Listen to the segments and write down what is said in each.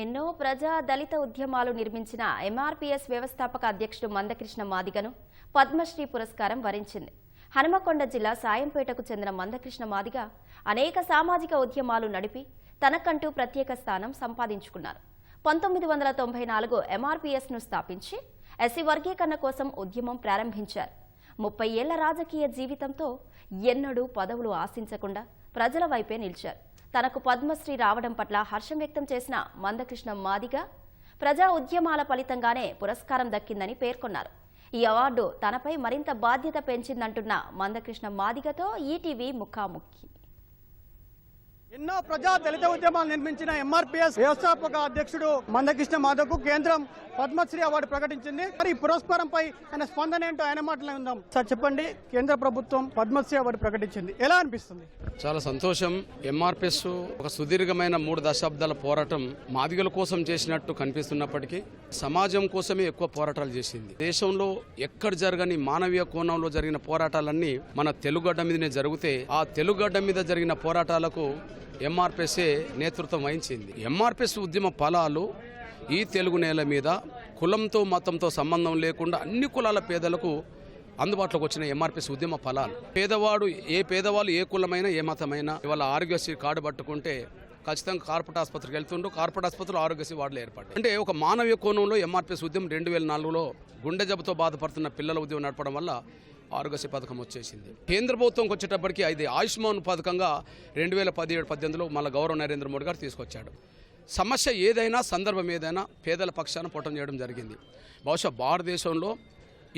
ఎన్నో ప్రజా దళిత ఉద్యమాలు నిర్మించిన ఎంఆర్పీఎస్ వ్యవస్థాపక అధ్యక్షుడు మందకృష్ణ మాదిగను పద్మశ్రీ పురస్కారం వరించింది. హనుమకొండ జిల్లా సాయంపేటకు చెందిన మందకృష్ణ మాదిగ అనేక సామాజిక ఉద్యమాలు నడిపి తనకంటూ ప్రత్యేక స్థానం సంపాదించుకున్నారు. పంతొమ్మిది వందల తొంభై నాలుగు ఎంఆర్పీఎస్ను స్థాపించి ఎస్సీ వర్గీకరణ కోసం ఉద్యమం ప్రారంభించారు. ముప్పై ఏళ్ళ రాజకీయ జీవితంతో ఎన్నడూ పదవులు ఆశించకుండా ప్రజల వైపే నిలిచారు. తనకు పద్మశ్రీ రావడం పట్ల హర్షం వ్యక్తం చేసిన మందకృష్ణ మాదిగ ప్రజా ఉద్యమాల ఫలితంగానే పురస్కారం దక్కిందని పేర్కొన్నారు. ఈ అవార్డు తనపై మరింత బాధ్యత పెంచిందంటున్న మందకృష్ణ మాదిగతో ఈటీవీ ముఖాముఖి. ఎన్నో ప్రజా దళిత ఉద్యమాలు నిర్మించిన ఎంఆర్పీఎస్ వ్యవస్థాపక అధ్యక్షుడు మందకృష్ణ మాధవ్కు కేంద్రం పద్మశ్రీ అవార్డు ప్రకటించింది. మరి ఈ పురస్కారంపై ఆయన స్పందన ఏంటో ఆయన మాటలే ఉందాం సార్ చెప్పండి. కేంద్ర ప్రభుత్వం పద్మశ్రీ అవార్డు ప్రకటించింది. ఎలా అనిపిస్తుంది? చాలా సంతోషం. ఎంఆర్పిఎస్ ఒక సుదీర్ఘమైన మూడు దశాబ్దాల పోరాటం మాదిగల కోసం చేసినట్టు కనిపిస్తున్నప్పటికీ సమాజం కోసమే ఎక్కువ పోరాటాలు చేసింది. దేశంలో ఎక్కడ జరగని మానవీయ కోణంలో జరిగిన పోరాటాలన్నీ మన తెలుగుగడ్డ మీదనే జరిగితే ఆ తెలుగుగడ్డ మీద జరిగిన పోరాటాలకు ఎంఆర్పిఎస్ఏ నేతృత్వం వహించింది. ఎంఆర్పిఎస్ ఉద్యమ ఫలాలు ఈ తెలుగు నేల మీద కులంతో మతంతో సంబంధం లేకుండా అన్ని కులాల పేదలకు అందుబాటులోకి వచ్చిన ఎంఆర్పిఎస్ ఉద్యమ ఫలాలు. పేదవాడు ఏ పేదవాళ్ళు ఏ కులమైనా ఏ మతమైనా ఇవాళ ఆరోగ్యశ్రీ కార్డు పట్టుకుంటే ఖచ్చితంగా కార్పొరేట్ ఆసుపత్రికి వెళ్తుండ్రు కార్పొరేట్ ఆసుపత్రిలో ఆరోగ్యశ్రీ వార్డులు ఏర్పడ్డాయి అంటే ఒక మానవీయ కోణంలో ఎంఆర్పిఎస్ ఉద్యమం రెండు వేల నాలుగులో గుండె జబ్బుతో బాధపడుతున్న పిల్లల ఉద్యమం నడపడం వల్ల ఆరోగ్యశ్రీ పథకం వచ్చేసింది. కేంద్ర ప్రభుత్వంకి వచ్చేటప్పటికి ఇది ఆయుష్మాన్ పథకంగా రెండు వేల పదిహేడు పద్దెనిమిదిలో మళ్ళీ గౌరవ నరేంద్ర మోడీ గారు తీసుకొచ్చాడు. సమస్య ఏదైనా సందర్భం ఏదైనా పేదల పక్షాన పోటం చేయడం జరిగింది. బహుశా భారతదేశంలో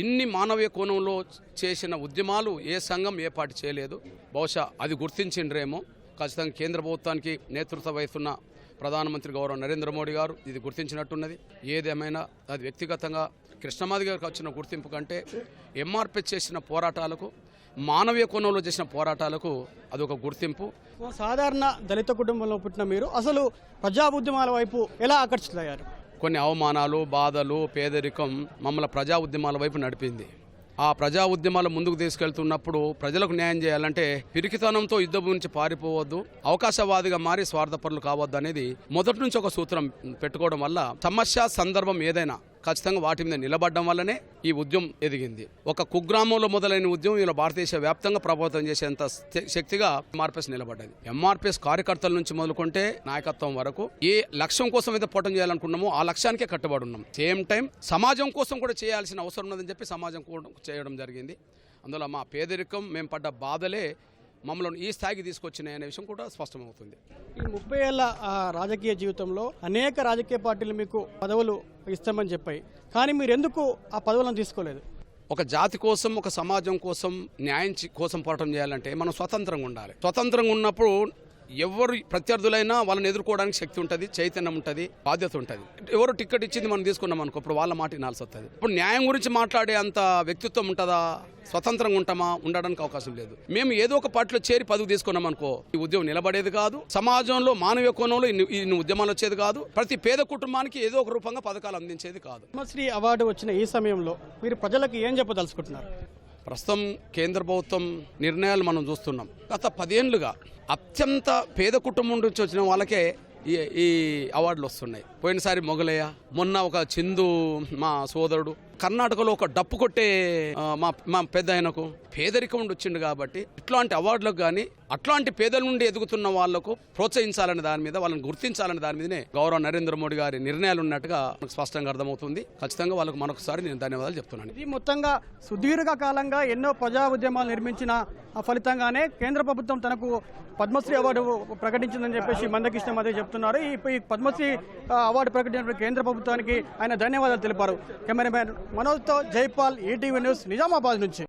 ఇన్ని మానవీయ కోణంలో చేసిన ఉద్యమాలు ఏ సంఘం ఏ పార్టీ చేయలేదు. బహుశా అది గుర్తించిండ్రేమో. ఖచ్చితంగా కేంద్ర ప్రభుత్వానికి నేతృత్వం వహిస్తున్న ప్రధానమంత్రి గౌరవ నరేంద్ర మోడీ గారు ఇది గుర్తించినట్టున్నది. ఏదేమైనా అది వ్యక్తిగతంగా కృష్ణమాది గారికి వచ్చిన గుర్తింపు కంటే ఎంఆర్పీ చేసిన పోరాటాలకు మానవీయ కోణంలో చేసిన పోరాటాలకు అదొక గుర్తింపు. ఓ సాధారణ దళిత కుటుంబంలో పుట్టిన మీరు అసలు ప్రజా ఉద్యమాల వైపు ఎలా ఆకర్షితులయ్యారు? కొన్ని అవమానాలు బాధలు పేదరికం మమ్మల్ని ప్రజా ఉద్యమాల వైపు నడిపింది. ఆ ప్రజా ఉద్యమాలు ముందుకు తీసుకెళ్తున్నప్పుడు ప్రజలకు న్యాయం చేయాలంటే పిరికితనంతో యుద్ధం నుంచి పారిపోవద్దు అవకాశవాదిగా మారి స్వార్థపరులు కావద్దు అనేది మొదటి నుంచి ఒక సూత్రం పెట్టుకోవడం వల్ల సమస్య సందర్భం ఏదైనా ఖచ్చితంగా వాటి మీద నిలబడడం వల్లనే ఈ ఉద్యమం ఎదిగింది. ఒక కుగ్రామంలో మొదలైన ఉద్యమం ఇలా భారతదేశ వ్యాప్తంగా ప్రభావితం చేసేంత శక్తిగా ఎంఆర్పిఎస్ నిలబడ్డది. ఎంఆర్పిఎస్ కార్యకర్తల నుంచి మొదలుకుంటే నాయకత్వం వరకు ఏ లక్ష్యం కోసం అయితే పోటం చేయాలనుకున్నామో ఆ లక్ష్యానికే కట్టుబడి ఉన్నాం. సేమ్ టైం సమాజం కోసం కూడా చేయాల్సిన అవసరం ఉన్నదని చెప్పి సమాజం కూడా చేయడం జరిగింది. అందులో మా పేదరికం మేము పడ్డ బాధలే మమ్మల్ని ఈ స్థాయికి తీసుకొచ్చినాయి అనే విషయం కూడా స్పష్టమవుతుంది. ఈ ముప్పై ఏళ్ళ రాజకీయ జీవితంలో అనేక రాజకీయ పార్టీలు మీకు పదవులు ఇస్తామని చెప్పాయి. కానీ మీరు ఎందుకు ఆ పదవులను తీసుకోలేదు? ఒక జాతి కోసం ఒక సమాజం కోసం న్యాయం కోసం పోరాటం చేయాలంటే మనం స్వతంత్రంగా ఉండాలి. స్వతంత్రంగా ఉన్నప్పుడు ఎవరు ప్రత్యర్థులైనా వాళ్ళని ఎదుర్కోవడానికి శక్తి ఉంటుంది చైతన్యం ఉంటుంది బాధ్యత ఉంటుంది. ఎవరు టికెట్ ఇచ్చింది మనం తీసుకున్నాం అనుకో ఇప్పుడు వాళ్ళ మాట వినాల్సి వస్తుంది. ఇప్పుడు న్యాయం గురించి మాట్లాడే అంత వ్యక్తిత్వం ఉంటుందా? స్వతంత్రంగా ఉంటామా? ఉండడానికి అవకాశం లేదు. మేము ఏదో ఒక పార్టీలో చేరి పదవి తీసుకున్నాం అనుకో ఈ ఉద్యమం నిలబడేది కాదు. సమాజంలో మానవీయ కోణంలో ఇన్ని ఇన్ని ఉద్యమాలు వచ్చేది కాదు. ప్రతి పేద కుటుంబానికి ఏదో ఒక రూపంగా పథకాలు అందించేది కాదు. పద్మశ్రీ అవార్డు వచ్చిన ఈ సమయంలో మీరు ప్రజలకు ఏం చెప్పదలుచుకుంటున్నారు? ప్రస్తుతం కేంద్ర ప్రభుత్వం నిర్ణయాలు మనం చూస్తున్నాం. గత పదేళ్ళుగా అత్యంత పేద కుటుంబం నుంచి వచ్చిన వాళ్ళకే ఈ ఈ అవార్డులు వస్తున్నాయి. పోయినసారి మొగలయ్య మొన్న ఒక చిందు మా సోదరుడు కర్ణాటకలో ఒక డప్పు కొట్టే మా మా పెద్ద ఆయనకు పేదరికం వచ్చిండు కాబట్టి ఇట్లాంటి అవార్డులకు కానీ అట్లాంటి పేదల నుండి ఎదుగుతున్న వాళ్ళకు ప్రోత్సహించాలనే దాని మీద వాళ్ళని గుర్తించాలనే దాని మీదనే గౌరవ నరేంద్ర మోడీ గారి నిర్ణయాలు ఉన్నట్టుగా మనకు స్పష్టంగా అర్థమవుతుంది. ఖచ్చితంగా వాళ్ళకు మరొకసారి నేను ధన్యవాదాలు చెప్తున్నాను. ఇది మొత్తంగా సుదీర్ఘ కాలంగా ఎన్నో ప్రజా ఉద్యమాలు నిర్మించిన ఫలితంగానే కేంద్ర ప్రభుత్వం తనకు పద్మశ్రీ అవార్డు ప్రకటించిందని చెప్పేసి మందకృష్ణ మధ్య చెప్తున్నారు. ఈ ఈ పద్మశ్రీ అవార్డు ప్రకటించిన కేంద్ర ప్రభుత్వానికి ఆయన ధన్యవాదాలు తెలిపారు. కెమెరామెన్ మనోజ్తో జైపాల్ ఈటీవీ న్యూస్ నిజామాబాద్ నుంచి.